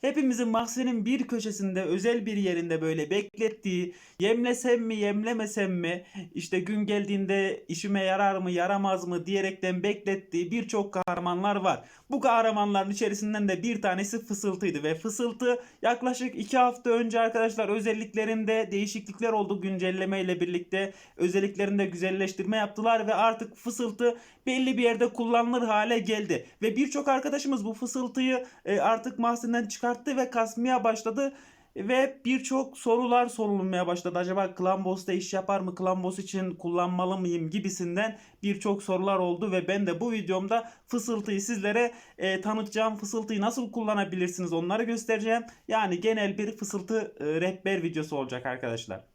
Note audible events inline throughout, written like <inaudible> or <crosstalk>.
hepimizin mahzenin bir köşesinde özel bir yerinde böyle beklettiği yemlesem mi yemlemesem mi işte gün geldiğinde işime yarar mı yaramaz mı diyerekten beklettiği birçok kahramanlar var. Bu kahramanların içerisinden de bir tanesi Fısıltı'ydı ve Fısıltı yaklaşık 2 hafta önce arkadaşlar özelliklerinde değişiklikler oldu güncelleme ile birlikte özelliklerinde güzelleştirme yaptılar ve artık Fısıltı belli bir yerde kullanılır hale geldi ve birçok arkadaşımız bu Fısıltı'yı e, artık mahzenden çıkarttı ve kasmaya başladı ve birçok sorular sorulmaya başladı. Acaba Klambos'ta iş yapar mı? Klambos için kullanmalı mıyım? gibisinden birçok sorular oldu ve ben de bu videomda fısıltıyı sizlere e, tanıtacağım. Fısıltıyı nasıl kullanabilirsiniz onları göstereceğim. Yani genel bir fısıltı e, rehber videosu olacak arkadaşlar.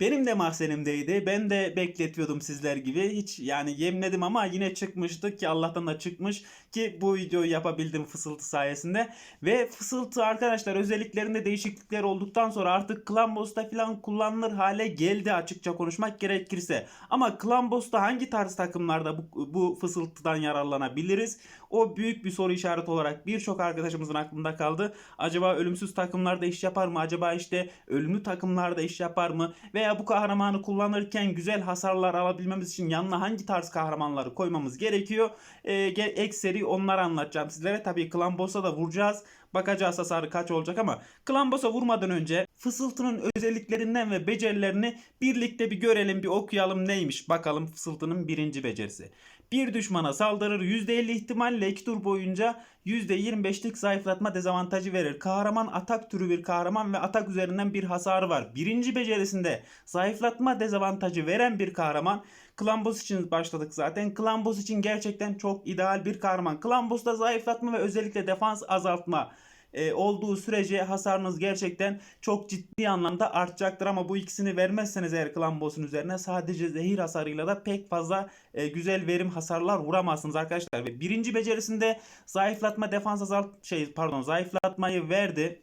Benim de mahzenimdeydi. Ben de bekletiyordum sizler gibi. Hiç yani yemledim ama yine çıkmıştı ki Allah'tan da çıkmış ki bu videoyu yapabildim fısıltı sayesinde. Ve fısıltı arkadaşlar özelliklerinde değişiklikler olduktan sonra artık Klambos'ta falan kullanılır hale geldi açıkça konuşmak gerekirse. Ama Klambos'ta hangi tarz takımlarda bu, bu fısıltıdan yararlanabiliriz? O büyük bir soru işareti olarak birçok arkadaşımızın aklında kaldı. Acaba ölümsüz takımlarda iş yapar mı? Acaba işte ölümlü takımlarda iş yapar mı? Veya bu kahramanı kullanırken güzel hasarlar alabilmemiz için yanına hangi tarz kahramanları koymamız gerekiyor? Ee, ekseri onları anlatacağım sizlere. Tabii Klan Boss'a da vuracağız. Bakacağız hasarı kaç olacak ama Klan Boss'a vurmadan önce fısıltının özelliklerinden ve becerilerini birlikte bir görelim bir okuyalım neymiş. Bakalım fısıltının birinci becerisi. Bir düşmana saldırır %50 ihtimalle 2 tur boyunca %25'lik zayıflatma dezavantajı verir. Kahraman atak türü bir kahraman ve atak üzerinden bir hasarı var. Birinci becerisinde zayıflatma dezavantajı veren bir kahraman. Klambos için başladık zaten. Klambos için gerçekten çok ideal bir kahraman. Klambos'ta zayıflatma ve özellikle defans azaltma e, olduğu sürece hasarınız gerçekten çok ciddi anlamda artacaktır ama bu ikisini vermezseniz eğer klan boss'un üzerine sadece zehir hasarıyla da pek fazla e, güzel verim hasarlar vuramazsınız arkadaşlar. Ve birinci becerisinde zayıflatma defans azalt şey pardon zayıflatmayı verdi.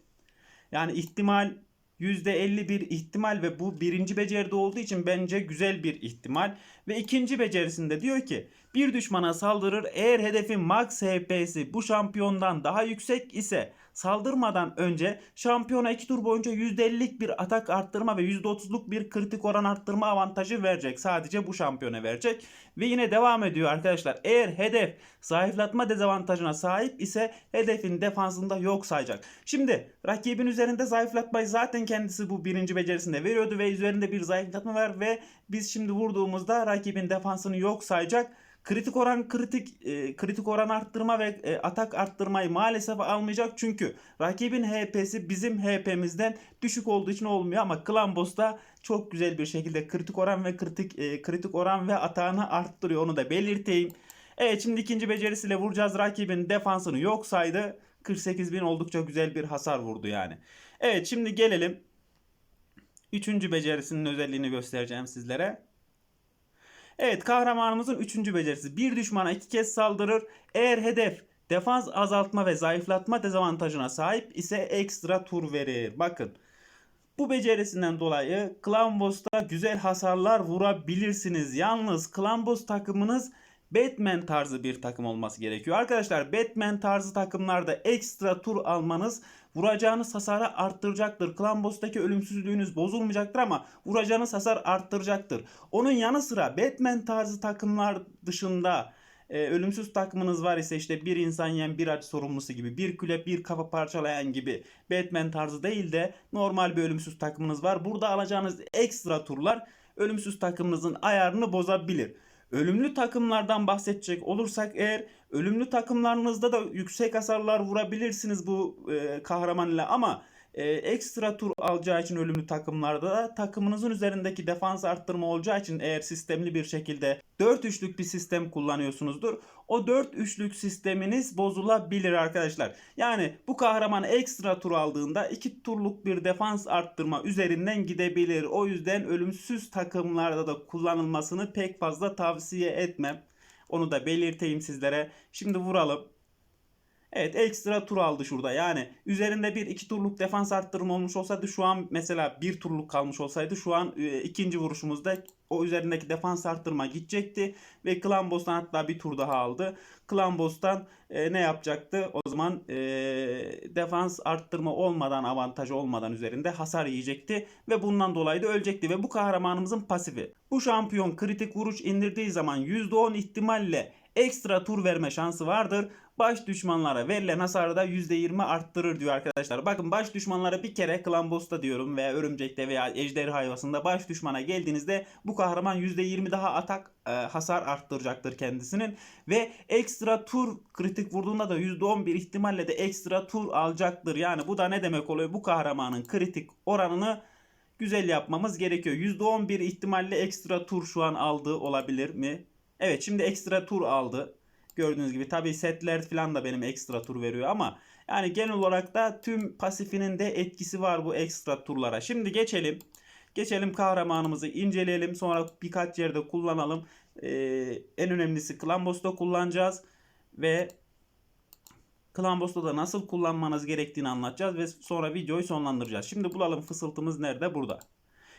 Yani ihtimal %50 bir ihtimal ve bu birinci beceride olduğu için bence güzel bir ihtimal. Ve ikinci becerisinde diyor ki bir düşmana saldırır eğer hedefin max HP'si bu şampiyondan daha yüksek ise saldırmadan önce şampiyona 2 tur boyunca %50'lik bir atak arttırma ve %30'luk bir kritik oran arttırma avantajı verecek. Sadece bu şampiyona verecek. Ve yine devam ediyor arkadaşlar. Eğer hedef zayıflatma dezavantajına sahip ise hedefin defansında yok sayacak. Şimdi rakibin üzerinde zayıflatmayı zaten kendisi bu birinci becerisinde veriyordu ve üzerinde bir zayıflatma var ve biz şimdi vurduğumuzda rakibin defansını yok sayacak. Kritik oran kritik e, kritik oran arttırma ve e, atak arttırmayı maalesef almayacak çünkü rakibin HP'si bizim HP'mizden düşük olduğu için olmuyor ama Clan Boss'ta çok güzel bir şekilde kritik oran ve kritik e, kritik oran ve atağını arttırıyor onu da belirteyim. Evet şimdi ikinci becerisiyle vuracağız. Rakibin defansını yok saydı. 48 bin oldukça güzel bir hasar vurdu yani. Evet şimdi gelelim. Üçüncü becerisinin özelliğini göstereceğim sizlere. Evet kahramanımızın üçüncü becerisi. Bir düşmana iki kez saldırır. Eğer hedef defans azaltma ve zayıflatma dezavantajına sahip ise ekstra tur verir. Bakın bu becerisinden dolayı Klambos'ta güzel hasarlar vurabilirsiniz. Yalnız Klambos takımınız Batman tarzı bir takım olması gerekiyor. Arkadaşlar Batman tarzı takımlarda ekstra tur almanız vuracağınız hasarı arttıracaktır. Clan Boss'taki ölümsüzlüğünüz bozulmayacaktır ama vuracağınız hasar arttıracaktır. Onun yanı sıra Batman tarzı takımlar dışında e, ölümsüz takımınız var ise işte bir insan yiyen bir aç sorumlusu gibi bir küle bir kafa parçalayan gibi Batman tarzı değil de normal bir ölümsüz takımınız var. Burada alacağınız ekstra turlar ölümsüz takımınızın ayarını bozabilir. Ölümlü takımlardan bahsedecek olursak eğer ölümlü takımlarınızda da yüksek hasarlar vurabilirsiniz bu e, kahraman ile ama e, ekstra tur alacağı için ölümlü takımlarda da takımınızın üzerindeki defans arttırma olacağı için eğer sistemli bir şekilde 4 üçlük bir sistem kullanıyorsunuzdur. O 4 üçlük sisteminiz bozulabilir arkadaşlar. Yani bu kahraman ekstra tur aldığında 2 turluk bir defans arttırma üzerinden gidebilir. O yüzden ölümsüz takımlarda da kullanılmasını pek fazla tavsiye etmem. Onu da belirteyim sizlere. Şimdi vuralım. Evet ekstra tur aldı şurada. Yani üzerinde bir iki turluk defans arttırma olmuş olsaydı şu an mesela bir turluk kalmış olsaydı şu an e, ikinci vuruşumuzda o üzerindeki defans arttırma gidecekti. Ve Klambos'tan hatta bir tur daha aldı. Klambos'tan e, ne yapacaktı? O zaman e, defans arttırma olmadan avantaj olmadan üzerinde hasar yiyecekti. Ve bundan dolayı da ölecekti. Ve bu kahramanımızın pasifi. Bu şampiyon kritik vuruş indirdiği zaman %10 ihtimalle ekstra tur verme şansı vardır. Baş düşmanlara verilen hasarı da %20 arttırır diyor arkadaşlar. Bakın baş düşmanlara bir kere Klambos'ta diyorum veya Örümcek'te veya Ejder Hayvası'nda baş düşmana geldiğinizde bu kahraman %20 daha atak e, hasar arttıracaktır kendisinin. Ve ekstra tur kritik vurduğunda da %11 ihtimalle de ekstra tur alacaktır. Yani bu da ne demek oluyor? Bu kahramanın kritik oranını güzel yapmamız gerekiyor. %11 ihtimalle ekstra tur şu an aldığı olabilir mi? Evet şimdi ekstra tur aldı. Gördüğünüz gibi tabi setler falan da benim ekstra tur veriyor ama yani genel olarak da tüm pasifinin de etkisi var bu ekstra turlara. Şimdi geçelim. Geçelim kahramanımızı inceleyelim. Sonra birkaç yerde kullanalım. Ee, en önemlisi Klambos'ta kullanacağız. Ve Klambos'ta da nasıl kullanmanız gerektiğini anlatacağız. Ve sonra videoyu sonlandıracağız. Şimdi bulalım fısıltımız nerede? Burada.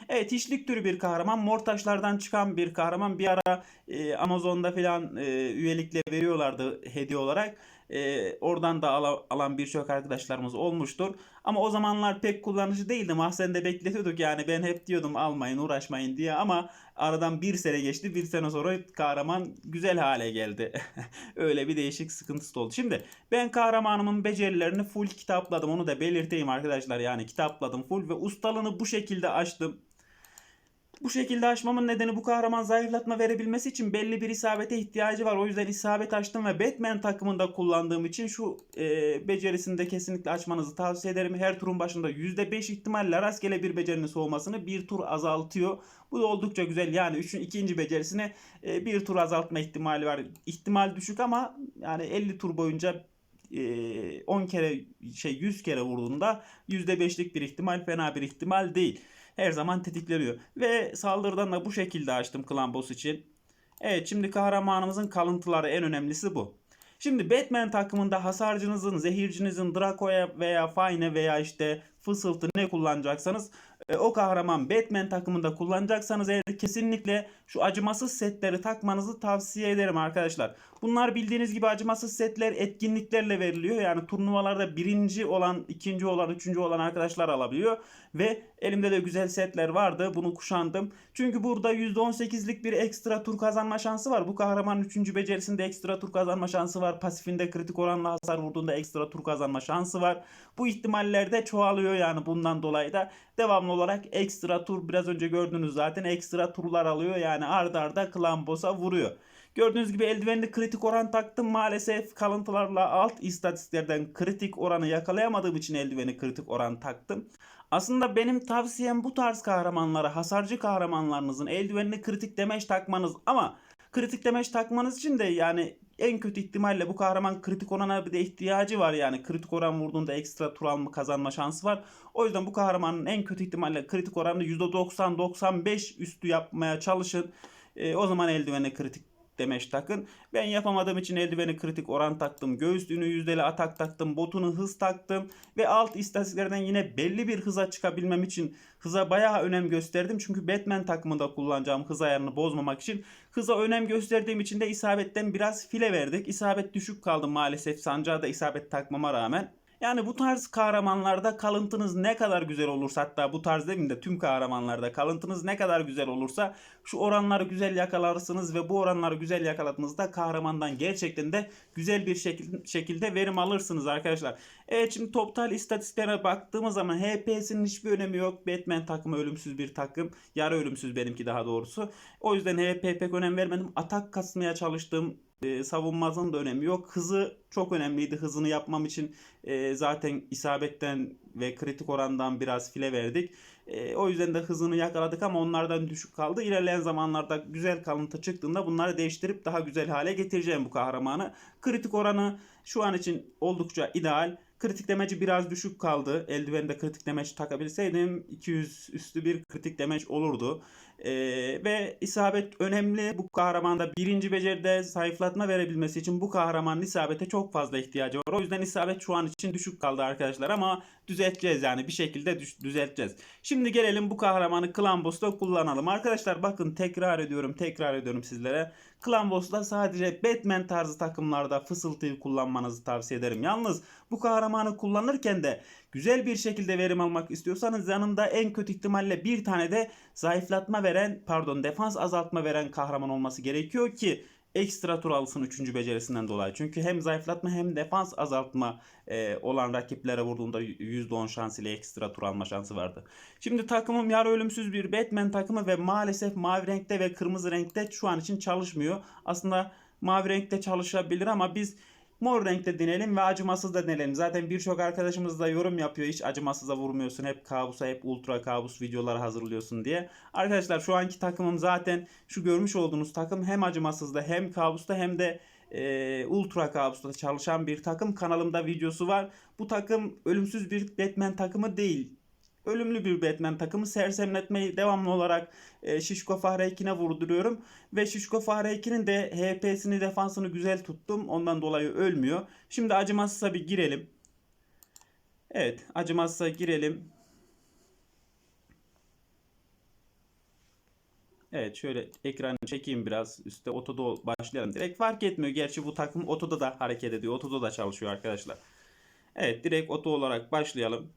Evet hiçlik türü bir kahraman. Mortaşlardan çıkan bir kahraman. Bir ara e, Amazon'da falan e, üyelikle veriyorlardı hediye olarak. E, oradan da ala, alan birçok arkadaşlarımız olmuştur. Ama o zamanlar pek kullanıcı değildi. Mahzende bekletiyorduk yani ben hep diyordum almayın uğraşmayın diye ama aradan bir sene geçti. Bir sene sonra kahraman güzel hale geldi. <laughs> Öyle bir değişik sıkıntısı oldu. Şimdi ben kahramanımın becerilerini full kitapladım. Onu da belirteyim arkadaşlar. Yani kitapladım full ve ustalığını bu şekilde açtım. Bu şekilde açmamın nedeni bu kahraman zayıflatma verebilmesi için belli bir isabete ihtiyacı var. O yüzden isabet açtım ve Batman takımında kullandığım için şu e, becerisini de kesinlikle açmanızı tavsiye ederim. Her turun başında %5 ihtimalle rastgele bir becerinin soğumasını bir tur azaltıyor. Bu da oldukça güzel. Yani üçün ikinci becerisini e, bir tur azaltma ihtimali var. İhtimal düşük ama yani 50 tur boyunca 10 kere şey 100 kere vurduğunda %5'lik bir ihtimal fena bir ihtimal değil her zaman tetikleniyor. Ve saldırıdan da bu şekilde açtım klan boss için. Evet şimdi kahramanımızın kalıntıları en önemlisi bu. Şimdi Batman takımında hasarcınızın, zehircinizin Draco'ya veya Fine veya işte fısıltı ne kullanacaksanız e, o kahraman Batman takımında kullanacaksanız eğer kesinlikle şu acımasız setleri takmanızı tavsiye ederim arkadaşlar. Bunlar bildiğiniz gibi acımasız setler etkinliklerle veriliyor. Yani turnuvalarda birinci olan, ikinci olan, üçüncü olan arkadaşlar alabiliyor. Ve elimde de güzel setler vardı. Bunu kuşandım. Çünkü burada %18'lik bir ekstra tur kazanma şansı var. Bu kahramanın üçüncü becerisinde ekstra tur kazanma şansı var. Pasifinde kritik oranla hasar vurduğunda ekstra tur kazanma şansı var. Bu ihtimaller de çoğalıyor yani bundan dolayı da devamlı olarak ekstra tur biraz önce gördünüz zaten ekstra turlar alıyor. Yani ardarda arda Klambos'a vuruyor. Gördüğünüz gibi eldivenli kritik oran taktım. Maalesef kalıntılarla alt istatistiklerden kritik oranı yakalayamadığım için eldiveni kritik oran taktım. Aslında benim tavsiyem bu tarz kahramanlara, hasarcı kahramanlarınızın eldivenli kritik demeç takmanız ama kritik demeç takmanız için de yani en kötü ihtimalle bu kahraman kritik orana bir de ihtiyacı var yani kritik oran vurduğunda ekstra tur alma kazanma şansı var. O yüzden bu kahramanın en kötü ihtimalle kritik oranını %90-95 üstü yapmaya çalışın. E, o zaman eldivene kritik demeç takın. Ben yapamadığım için eldiveni kritik oran taktım. Göğüslüğünü yüzdeli atak taktım. Botunu hız taktım. Ve alt istatistiklerden yine belli bir hıza çıkabilmem için hıza bayağı önem gösterdim. Çünkü Batman takımında kullanacağım hız ayarını bozmamak için. Hıza önem gösterdiğim için de isabetten biraz file verdik. İsabet düşük kaldı maalesef sancağa da isabet takmama rağmen. Yani bu tarz kahramanlarda kalıntınız ne kadar güzel olursa hatta bu tarz demeyeyim de tüm kahramanlarda kalıntınız ne kadar güzel olursa şu oranları güzel yakalarsınız ve bu oranları güzel yakaladığınızda kahramandan gerçekten de güzel bir şekil, şekilde verim alırsınız arkadaşlar. Evet şimdi total istatistiklere baktığımız zaman HP'sinin hiçbir önemi yok. Batman takımı ölümsüz bir takım. Yarı ölümsüz benimki daha doğrusu. O yüzden HP pek önem vermedim. Atak kasmaya çalıştım e, savunmazın da önemi yok. Hızı çok önemliydi. Hızını yapmam için e, zaten isabetten ve kritik orandan biraz file verdik. E, o yüzden de hızını yakaladık ama onlardan düşük kaldı. İlerleyen zamanlarda güzel kalıntı çıktığında bunları değiştirip daha güzel hale getireceğim bu kahramanı. Kritik oranı şu an için oldukça ideal. Kritik demeci biraz düşük kaldı. Eldivende kritik demeç takabilseydim 200 üstü bir kritik demeç olurdu. Ee, ve isabet önemli. Bu kahramanda birinci beceride zayıflatma verebilmesi için bu kahramanın isabete çok fazla ihtiyacı var. O yüzden isabet şu an için düşük kaldı arkadaşlar ama düzelteceğiz yani bir şekilde düzelteceğiz. Şimdi gelelim bu kahramanı Clan Boss'ta kullanalım. Arkadaşlar bakın tekrar ediyorum tekrar ediyorum sizlere. Clan Boss'ta sadece Batman tarzı takımlarda fısıltıyı kullanmanızı tavsiye ederim. Yalnız bu kahramanı kullanırken de güzel bir şekilde verim almak istiyorsanız yanında en kötü ihtimalle bir tane de zayıflatma veren pardon defans azaltma veren kahraman olması gerekiyor ki ekstra tur alsın 3. becerisinden dolayı. Çünkü hem zayıflatma hem defans azaltma e, olan rakiplere vurduğunda %10 şans ile ekstra tur alma şansı vardı. Şimdi takımım yarı ölümsüz bir Batman takımı ve maalesef mavi renkte ve kırmızı renkte şu an için çalışmıyor. Aslında mavi renkte çalışabilir ama biz mor renkte deneyelim ve acımasız da deneyelim. Zaten birçok arkadaşımız da yorum yapıyor. Hiç acımasıza vurmuyorsun. Hep kabusa, hep ultra kabus videoları hazırlıyorsun diye. Arkadaşlar şu anki takımım zaten şu görmüş olduğunuz takım hem acımasızda hem kabusta hem de e, ultra kabusta çalışan bir takım. Kanalımda videosu var. Bu takım ölümsüz bir Batman takımı değil. Ölümlü bir Batman takımı sersemletmeyi devamlı olarak e, Şişko Fahre 2'ne vurduruyorum. Ve Şişko Fahre 2'nin de HP'sini defansını güzel tuttum. Ondan dolayı ölmüyor. Şimdi acımasızsa bir girelim. Evet acımasızsa girelim. Evet şöyle ekranı çekeyim biraz. Üstte otoda başlayalım. Direkt fark etmiyor. Gerçi bu takım otoda da hareket ediyor. Otoda da çalışıyor arkadaşlar. Evet direkt oto olarak başlayalım.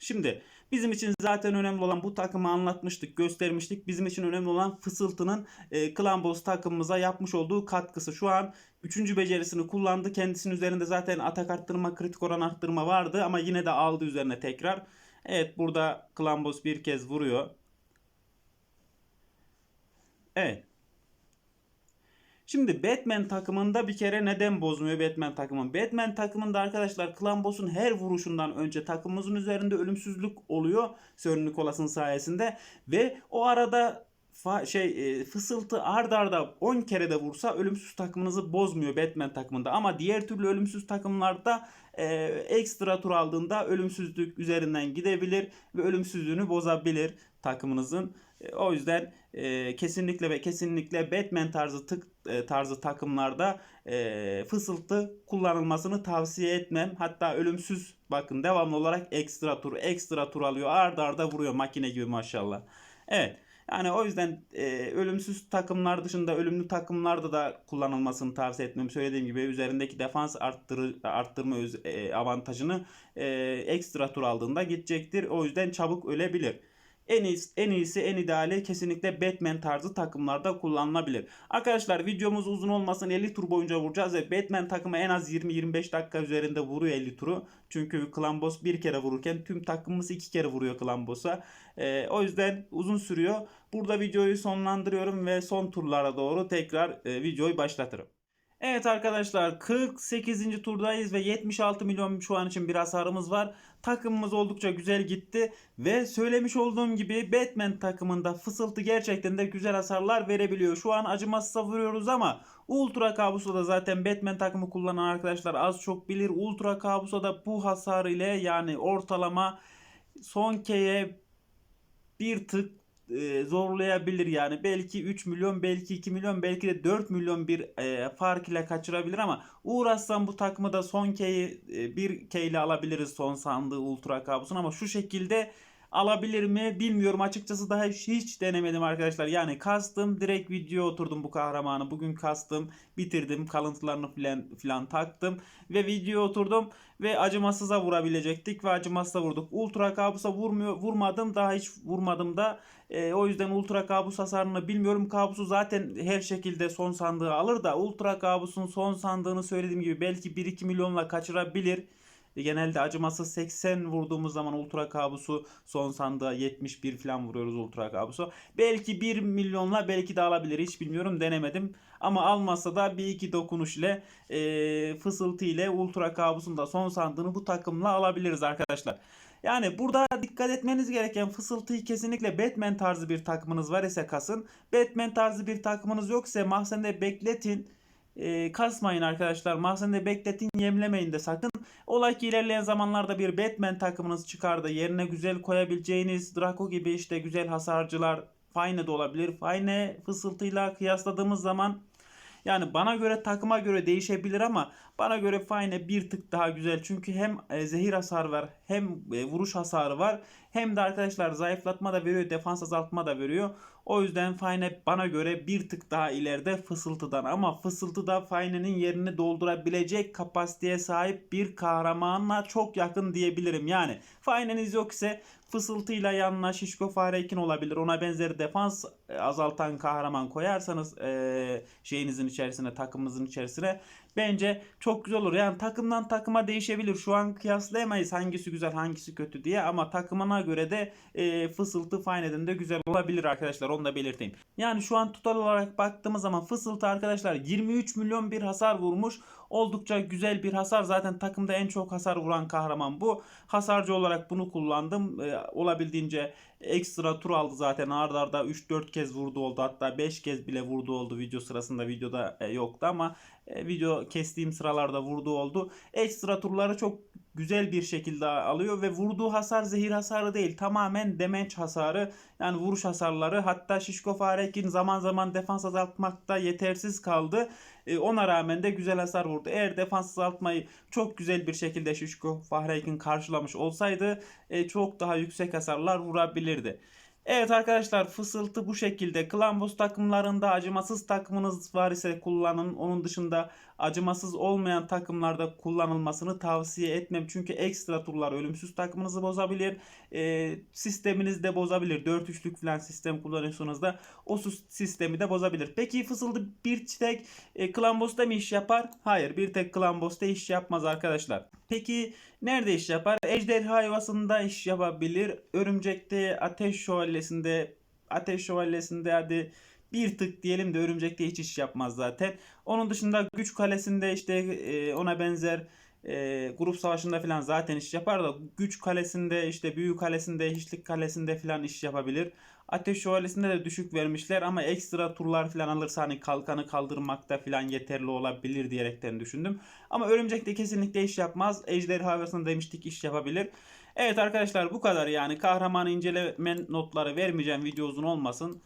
Şimdi bizim için zaten önemli olan bu takımı anlatmıştık, göstermiştik. Bizim için önemli olan Fısıltı'nın e, Clan Boss takımımıza yapmış olduğu katkısı. Şu an 3. becerisini kullandı. Kendisinin üzerinde zaten atak arttırma, kritik oran arttırma vardı ama yine de aldı üzerine tekrar. Evet burada Clan Boss bir kez vuruyor. Evet. Şimdi Batman takımında bir kere neden bozmuyor Batman takımın? Batman takımında arkadaşlar Clan Boss'un her vuruşundan önce takımımızın üzerinde ölümsüzlük oluyor Sir Nicholas'ın sayesinde ve o arada fa- şey e, fısıltı ard arda 10 kere de vursa ölümsüz takımınızı bozmuyor Batman takımında ama diğer türlü ölümsüz takımlarda e, ekstra tur aldığında ölümsüzlük üzerinden gidebilir ve ölümsüzlüğünü bozabilir takımınızın. E, o yüzden e, kesinlikle ve kesinlikle Batman tarzı tık e, tarzı takımlarda e, fısıltı kullanılmasını tavsiye etmem. Hatta ölümsüz bakın devamlı olarak ekstra tur ekstra tur alıyor. Arda arda vuruyor makine gibi maşallah. Evet. Yani o yüzden e, ölümsüz takımlar dışında ölümlü takımlarda da kullanılmasını tavsiye etmem. Söylediğim gibi üzerindeki defans arttırı, arttırma öz- e, avantajını e, ekstra tur aldığında gidecektir. O yüzden çabuk ölebilir. En iyisi, en iyisi en ideali kesinlikle Batman tarzı takımlarda kullanılabilir. Arkadaşlar videomuz uzun olmasın 50 tur boyunca vuracağız ve Batman takımı en az 20-25 dakika üzerinde vuruyor 50 turu. Çünkü Clan Boss bir kere vururken tüm takımımız iki kere vuruyor Clan Boss'a. Ee, o yüzden uzun sürüyor. Burada videoyu sonlandırıyorum ve son turlara doğru tekrar e, videoyu başlatırım. Evet arkadaşlar 48. turdayız ve 76 milyon şu an için bir hasarımız var. Takımımız oldukça güzel gitti ve söylemiş olduğum gibi Batman takımında fısıltı gerçekten de güzel hasarlar verebiliyor. Şu an acımasızsa vuruyoruz ama Ultra Kabus'ta da zaten Batman takımı kullanan arkadaşlar az çok bilir. Ultra Kabus'ta da bu hasar ile yani ortalama son K'ye bir tık e, zorlayabilir yani. Belki 3 milyon belki 2 milyon belki de 4 milyon bir e, fark ile kaçırabilir ama uğraşsam bu takımı da son K'yi e, bir K ile alabiliriz son sandığı ultra kabusun ama şu şekilde alabilir mi bilmiyorum açıkçası daha hiç, denemedim arkadaşlar yani kastım direkt video oturdum bu kahramanı bugün kastım bitirdim kalıntılarını filan filan taktım ve video oturdum ve acımasıza vurabilecektik ve acımasıza vurduk ultra kabusa vurmuyor vurmadım daha hiç vurmadım da e, o yüzden ultra kabus hasarını bilmiyorum. Kabusu zaten her şekilde son sandığı alır da ultra kabusun son sandığını söylediğim gibi belki 1-2 milyonla kaçırabilir. E, Genelde acımasız 80 vurduğumuz zaman ultra kabusu son sandığa 71 falan vuruyoruz ultra kabusu. Belki 1 milyonla belki de alabilir hiç bilmiyorum denemedim. Ama almasa da bir iki dokunuş ile e, fısıltı ile ultra kabusun da son sandığını bu takımla alabiliriz arkadaşlar. Yani burada dikkat etmeniz gereken fısıltıyı kesinlikle Batman tarzı bir takımınız var ise kasın. Batman tarzı bir takımınız yoksa mahzende bekletin. E, kasmayın arkadaşlar. Mahzende bekletin yemlemeyin de sakın. Olay ki ilerleyen zamanlarda bir Batman takımınız çıkardı. Yerine güzel koyabileceğiniz Draco gibi işte güzel hasarcılar Fine de olabilir. Fine fısıltıyla kıyasladığımız zaman yani bana göre takıma göre değişebilir ama bana göre Fine bir tık daha güzel. Çünkü hem e, zehir hasar var hem e, vuruş hasarı var. Hem de arkadaşlar zayıflatma da veriyor, defans azaltma da veriyor. O yüzden Fine bana göre bir tık daha ileride fısıltıdan ama fısıltıda Fine'nin yerini doldurabilecek kapasiteye sahip bir kahramanla çok yakın diyebilirim. Yani Fine'niz yok ise fısıltıyla yanına Şişko Fahrekin olabilir. Ona benzer defans e, azaltan kahraman koyarsanız e, şeyinizin içerisine, takımınızın içerisine bence çok güzel olur. Yani takımdan takıma değişebilir. Şu an kıyaslayamayız hangisi güzel hangisi kötü diye ama takımına göre de e, fısıltı Fine'den de güzel olabilir arkadaşlar. Onu da belirteyim. Yani şu an total olarak baktığımız zaman fısıltı arkadaşlar 23 milyon bir hasar vurmuş. Oldukça güzel bir hasar. Zaten takımda en çok hasar vuran kahraman bu. Hasarcı olarak bunu kullandım. E, olabildiğince ekstra tur aldı zaten. Arda arda 3-4 kez vurdu oldu. Hatta 5 kez bile vurdu oldu video sırasında. Videoda e, yoktu ama e, video kestiğim sıralarda vurdu oldu. Ekstra turları çok güzel bir şekilde alıyor ve vurduğu hasar zehir hasarı değil. Tamamen damage hasarı. Yani vuruş hasarları. Hatta Şişko Farekin zaman zaman defans azaltmakta yetersiz kaldı. E, ona rağmen de güzel hasar vurdu. Eğer defans azaltmayı çok güzel bir şekilde Şişko Fahrekin karşılamış olsaydı e, çok daha yüksek hasarlar vurabilirdi. Evet arkadaşlar fısıltı bu şekilde. Klambos takımlarında acımasız takımınız var ise kullanın. Onun dışında acımasız olmayan takımlarda kullanılmasını tavsiye etmem. Çünkü ekstra turlar ölümsüz takımınızı bozabilir. E, sisteminizi de bozabilir. 4-3'lük falan sistem kullanıyorsunuz da o sistemi de bozabilir. Peki fısıltı bir tek e, Klambos'ta mı iş yapar? Hayır bir tek Klambos'ta iş yapmaz arkadaşlar. Peki nerede iş yapar? Ejderha yuvasında iş yapabilir. Örümcekte ateş şövalyesinde ateş şövalyesinde hadi bir tık diyelim de örümcekte hiç iş yapmaz zaten. Onun dışında güç kalesinde işte e, ona benzer e, grup savaşında falan zaten iş yapar da güç kalesinde işte büyük kalesinde hiçlik kalesinde falan iş yapabilir. Ateş şövalyesinde de düşük vermişler ama ekstra turlar falan alırsa hani kalkanı kaldırmakta falan yeterli olabilir diyerekten düşündüm. Ama örümcekte kesinlikle iş yapmaz. Ejderha havasında demiştik iş yapabilir. Evet arkadaşlar bu kadar yani kahraman inceleme notları vermeyeceğim video uzun olmasın.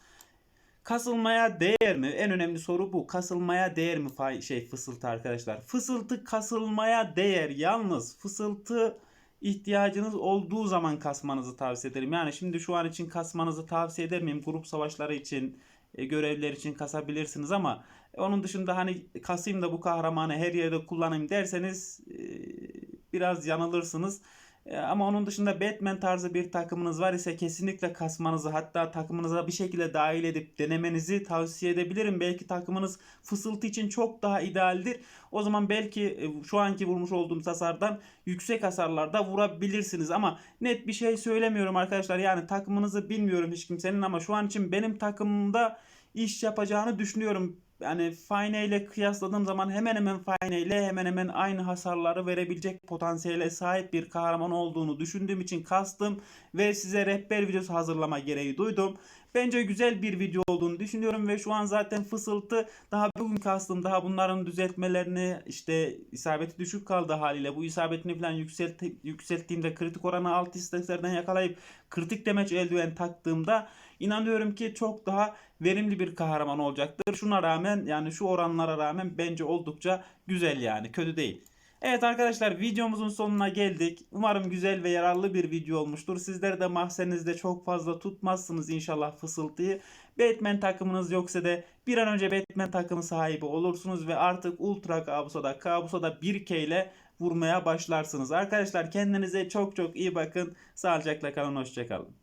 Kasılmaya değer mi? En önemli soru bu. Kasılmaya değer mi şey fısıltı arkadaşlar? Fısıltı kasılmaya değer. Yalnız fısıltı ihtiyacınız olduğu zaman kasmanızı tavsiye ederim. Yani şimdi şu an için kasmanızı tavsiye eder miyim? Grup savaşları için, e, görevler için kasabilirsiniz ama onun dışında hani kasayım da bu kahramanı her yerde kullanayım derseniz e, biraz yanılırsınız. E, ama onun dışında Batman tarzı bir takımınız var ise kesinlikle kasmanızı hatta takımınıza bir şekilde dahil edip denemenizi tavsiye edebilirim. Belki takımınız fısıltı için çok daha idealdir. O zaman belki e, şu anki vurmuş olduğumuz hasardan yüksek hasarlarda vurabilirsiniz. Ama net bir şey söylemiyorum arkadaşlar. Yani takımınızı bilmiyorum hiç kimsenin ama şu an için benim takımımda iş yapacağını düşünüyorum yani Fine ile kıyasladığım zaman hemen hemen Fine ile hemen hemen aynı hasarları verebilecek potansiyele sahip bir kahraman olduğunu düşündüğüm için kastım ve size rehber videosu hazırlama gereği duydum. Bence güzel bir video olduğunu düşünüyorum ve şu an zaten fısıltı daha bugün kastım daha bunların düzeltmelerini işte isabeti düşük kaldı haliyle bu isabetini falan yükselt, yükselttiğimde kritik oranı alt isteklerden yakalayıp kritik demeç eldiven taktığımda inanıyorum ki çok daha verimli bir kahraman olacaktır. Şuna rağmen yani şu oranlara rağmen bence oldukça güzel yani kötü değil. Evet arkadaşlar videomuzun sonuna geldik. Umarım güzel ve yararlı bir video olmuştur. Sizler de mahzenizde çok fazla tutmazsınız inşallah fısıltıyı. Batman takımınız yoksa da bir an önce Batman takımı sahibi olursunuz ve artık Ultra Kabusa'da Kabusa'da 1K ile vurmaya başlarsınız. Arkadaşlar kendinize çok çok iyi bakın. Sağlıcakla kalın. Hoşçakalın.